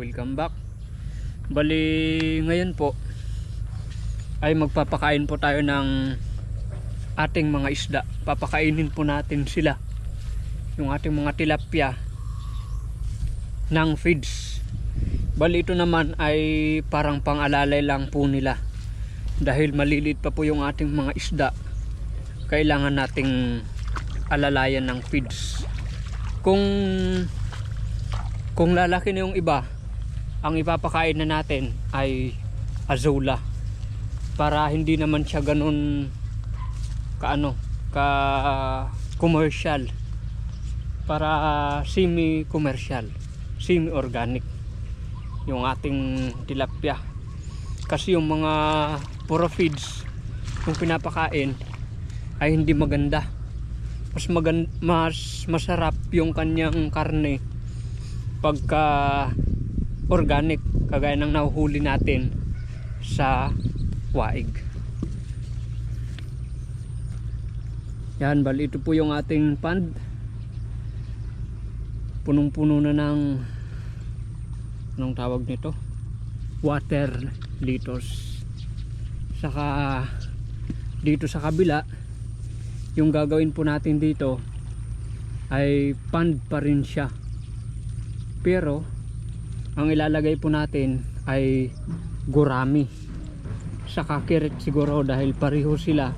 welcome back. Bali ngayon po ay magpapakain po tayo ng ating mga isda. Papakainin po natin sila. Yung ating mga tilapia ng feeds. Bali ito naman ay parang pangalalay lang po nila. Dahil maliliit pa po yung ating mga isda Kailangan nating alalayan ng feeds. Kung kung lalaki na yung iba, ang ipapakain na natin ay azula. Para hindi naman siya ganun kaano, ka commercial. Para semi-commercial, semi-organic yung ating tilapia. Kasi yung mga puro feeds kung pinapakain ay hindi maganda. Mas magan mas masarap yung kanyang karne pagka organic kagaya ng nahuhuli natin sa waig. Yan bali ito po yung ating pond. Punong puno na ng anong tawag nito? Water litos saka dito sa kabila yung gagawin po natin dito ay pond pa rin siya. Pero ang ilalagay po natin ay gurami. Sa kakirit siguro dahil pareho sila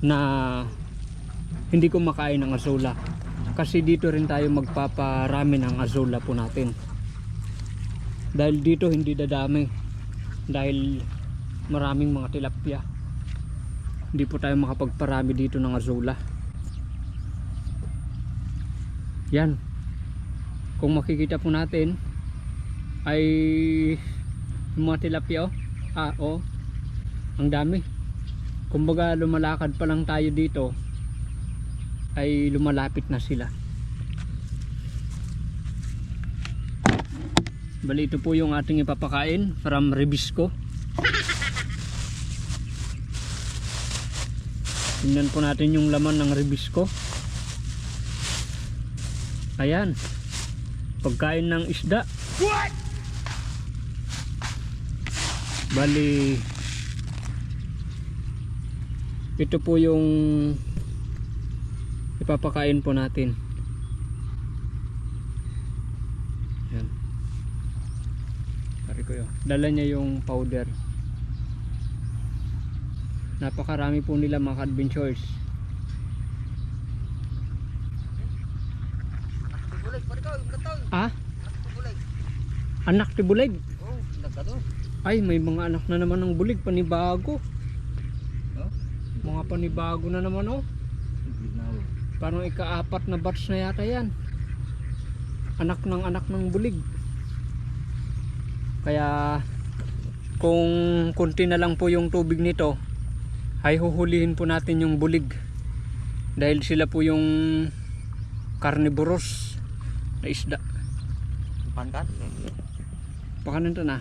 na hindi kumakain ng azula kasi dito rin tayo magpaparami ng azula po natin. Dahil dito hindi dadami. Dahil maraming mga tilapia. Hindi po tayo makapagparami dito ng azula yan. Kung makikita po natin ay yung mga tilapia oh. ah oh. Ang dami. Kumbaga lumalakad pa lang tayo dito ay lumalapit na sila. Bali ito po yung ating ipapakain from Ribisco tingnan po natin yung laman ng Ribisco ayan. Pagkain ng isda. What? Bali ito po yung ipapakain po natin. Yan. Pare ko yun. Dala niya yung powder. Napakarami po nila mga adventures. Bulig, pare ko, yung kataw. ah anak ni bulig Oh, nagkado. Ay may mga anak na naman ng bulig panibago Oh? mga panibago na naman oh Ginaw. Parang ikaapat na batch na yata yan. Anak ng anak ng bulig. Kaya kung kunti na lang po yung tubig nito, ay huhulihin po natin yung bulig. Dahil sila po yung carnivorous na isda. Pangkat. Baka nito na.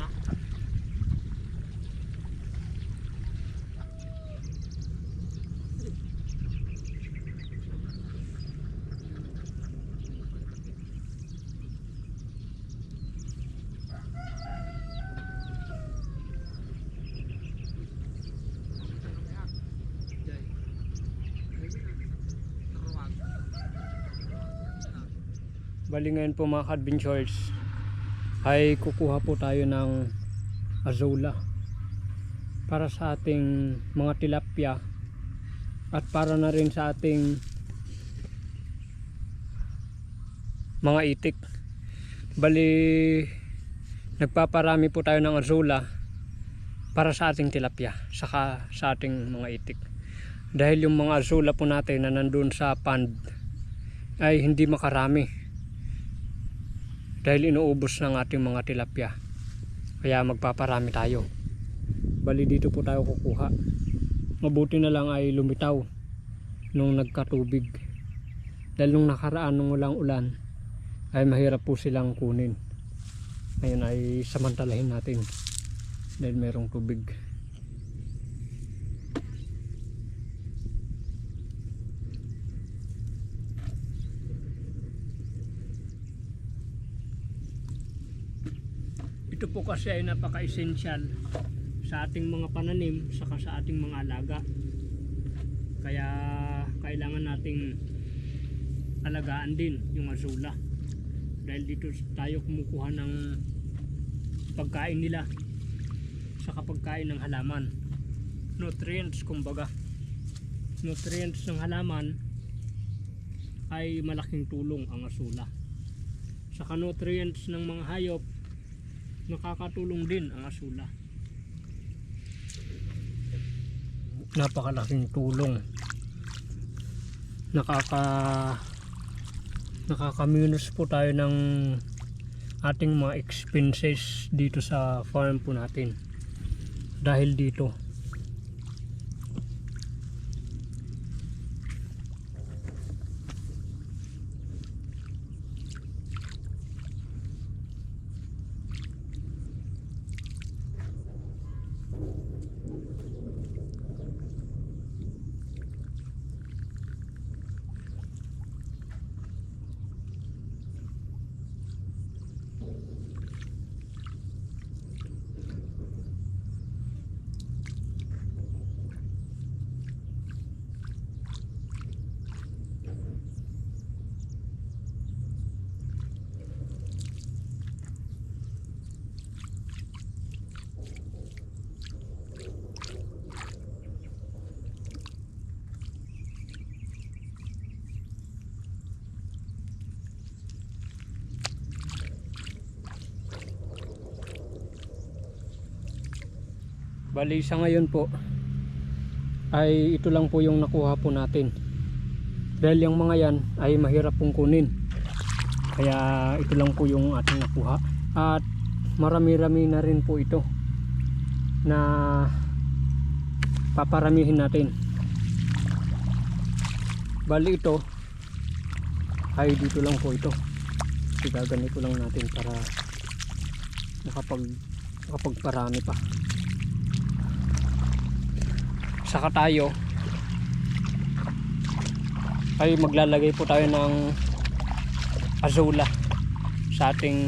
Na. Bali ngayon po mga adventures ay kukuha po tayo ng azula para sa ating mga tilapia at para na rin sa ating mga itik. Bali nagpaparami po tayo ng azula para sa ating tilapia saka sa ating mga itik. Dahil yung mga azula po natin na nandun sa pond ay hindi makarami dahil inuubos ng ating mga tilapia. Kaya magpaparami tayo. Bali dito po tayo kukuha. Mabuti na lang ay lumitaw nung nagkatubig. Dahil nung nakaraan nung walang ulan ay mahirap po silang kunin. Ngayon ay samantalahin natin dahil merong tubig po kasi ay napaka-essential sa ating mga pananim saka sa ating mga alaga. Kaya kailangan nating alagaan din yung azula. Dahil dito tayo kumukuha ng pagkain nila saka pagkain ng halaman. Nutrients kumbaga. Nutrients ng halaman ay malaking tulong ang asula. Saka nutrients ng mga hayop nakakatulong din ang asula. Napakalaking tulong. Nakaka nakaka-minus po tayo ng ating mga expenses dito sa farm po natin. Dahil dito. Bali sa ngayon po ay ito lang po yung nakuha po natin. Dahil yung mga yan ay mahirap pong kunin. Kaya ito lang po yung ating nakuha. At marami-rami na rin po ito na paparamihin natin. Bali ito ay dito lang po ito. Igaganito lang natin para nakapag nakapagparami pa saka tayo. Ay maglalagay po tayo ng azula sa ating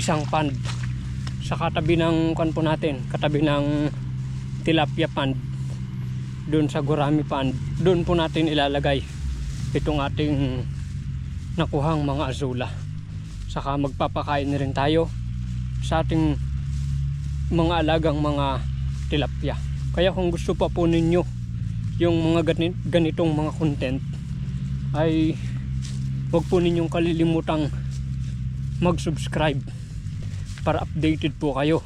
isang pond. Sa katabi ng kan po natin katabi ng tilapia pond. Doon sa gurami pond. Doon po natin ilalagay itong ating nakuhang mga azula. Saka magpapakain rin tayo sa ating mga alagang mga tilapia kaya kung gusto pa po ninyo yung mga gani- ganitong mga content ay huwag po ninyong kalilimutang mag-subscribe para updated po kayo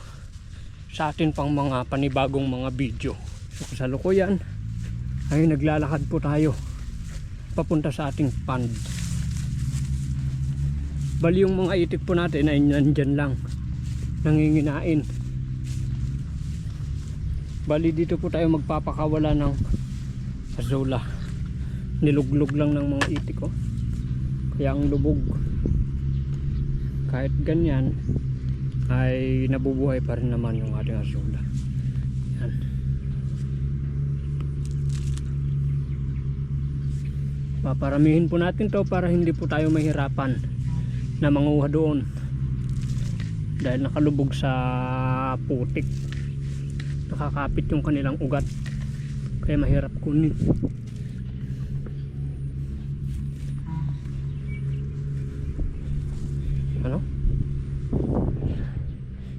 sa atin pang mga panibagong mga video. So sa lukuyan ay naglalakad po tayo papunta sa ating pond. Bali yung mga itik po natin ay nandyan lang nanginginain. Bali dito po tayo magpapakawala ng azula. Niluglog lang ng mga itik ko. Kaya ang lubog kahit ganyan ay nabubuhay pa rin naman yung ating azula. Yan. Paparamihin po natin to para hindi po tayo mahirapan na manguha doon dahil nakalubog sa putik nakakapit yung kanilang ugat. Kaya mahirap kunin. Ano?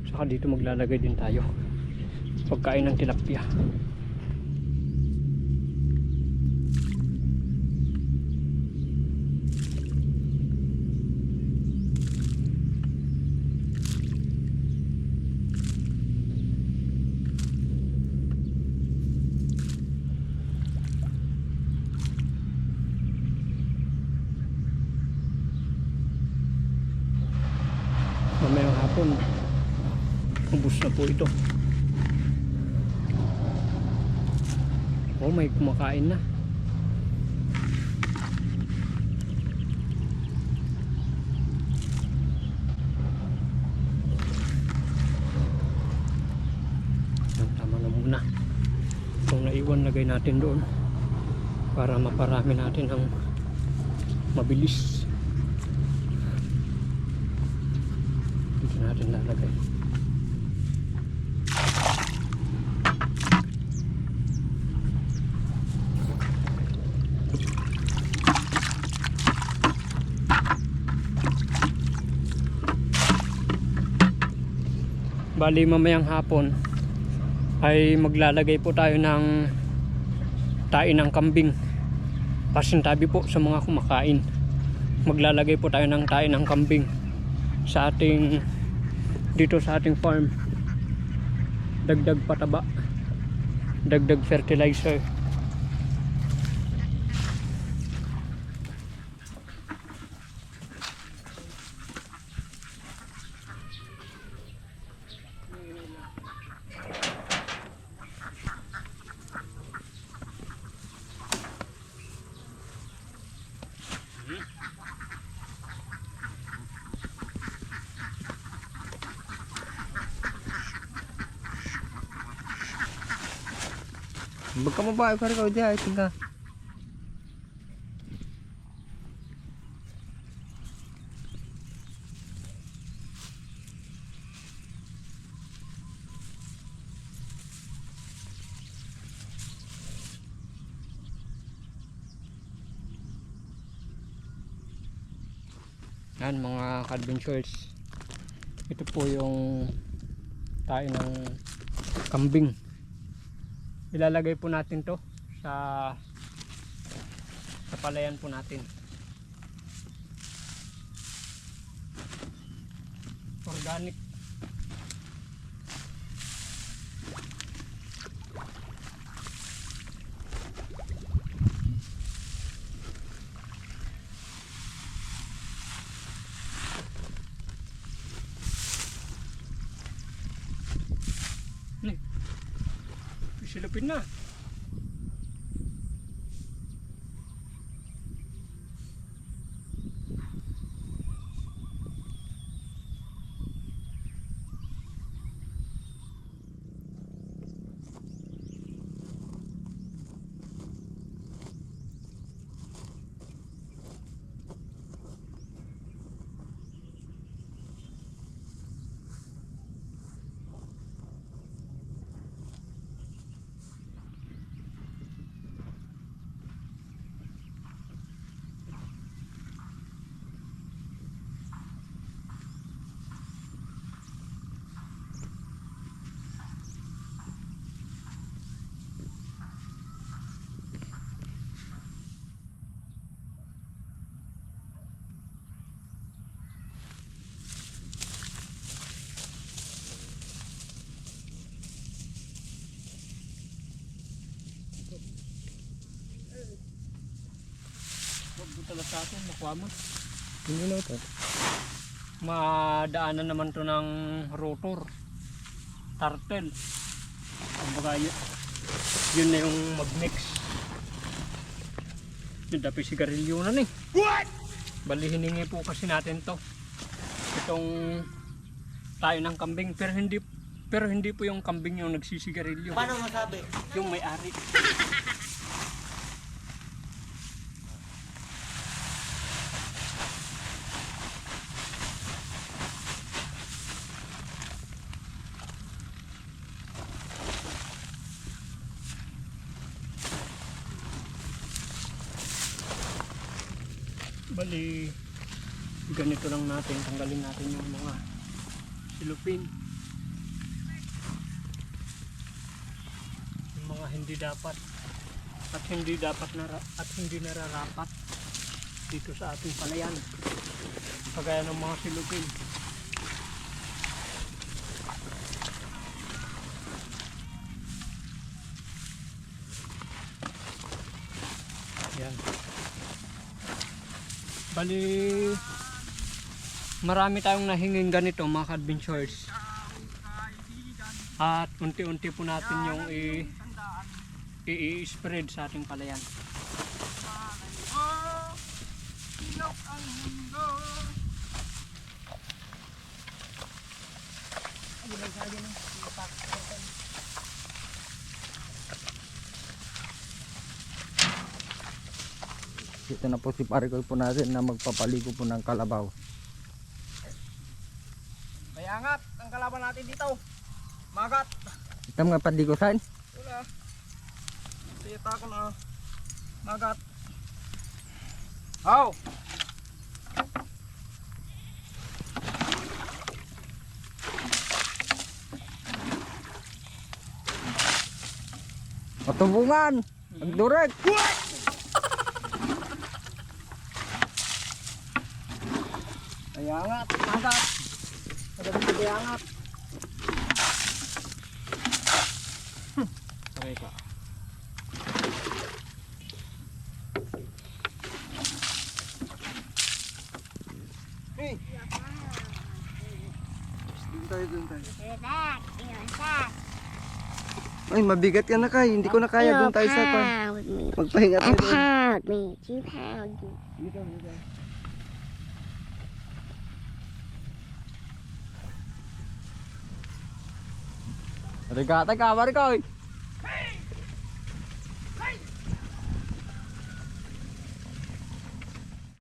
Saka dito maglalagay din tayo. Pagkain ng tilapia po ito. Oh may kumakain na. Tama na muna. Itong naiwan lagay natin doon para maparami natin ang mabilis. Dito natin lalagay. Bali mamayang hapon ay maglalagay po tayo ng tain ng kambing. Pasintabi po sa mga kumakain. Maglalagay po tayo ng tain ng kambing sa ating dito sa ating farm. Dagdag pataba. Dagdag fertilizer Baga mo ba? Ikaw ikaw diya. Tingka. yan mga adventures ito po yung tayo ng kambing ilalagay po natin to sa sa palayan po natin. Organic Talaga sa atin, makuha mo. Hindi na ito. Madaanan naman to ng rotor. Turtle. Kumbaga yun, yun na yung mag-mix. Yung dapat sigarilyo na eh. What? Bali hiningi po kasi natin to. Itong tayo ng kambing pero hindi pero hindi po yung kambing yung nagsisigarilyo. Paano masabi? Yung may-ari. Bali, ganito lang natin, tanggalin natin yung mga silupin. Yung mga hindi dapat at hindi dapat nara at hindi nararapat dito sa ating palayan. Kagaya ng mga silupin. Yan. Bali, marami tayong nahinging ganito mga adventures. At unti-unti po natin yung i-spread sa ating palayan. Dito na po si pare ko po natin na magpapaligo po ng kalabaw. natin dito. Magat. Itam nga padigusan. Wala. Sita ko na. Magat. Aw! Patubungan. Ang durek. Ayangat, magat. Madami ayangat. Aray ka. Hey! Doon tayo, doon tayo. Back, you're back. Ay, mabigat ka na kay. Hindi ko na kaya. Doon tayo sa pa. Magpahinga tayo doon. pound me. You pound me. Dito, dito. Aray ka, teka, mari ka. oy.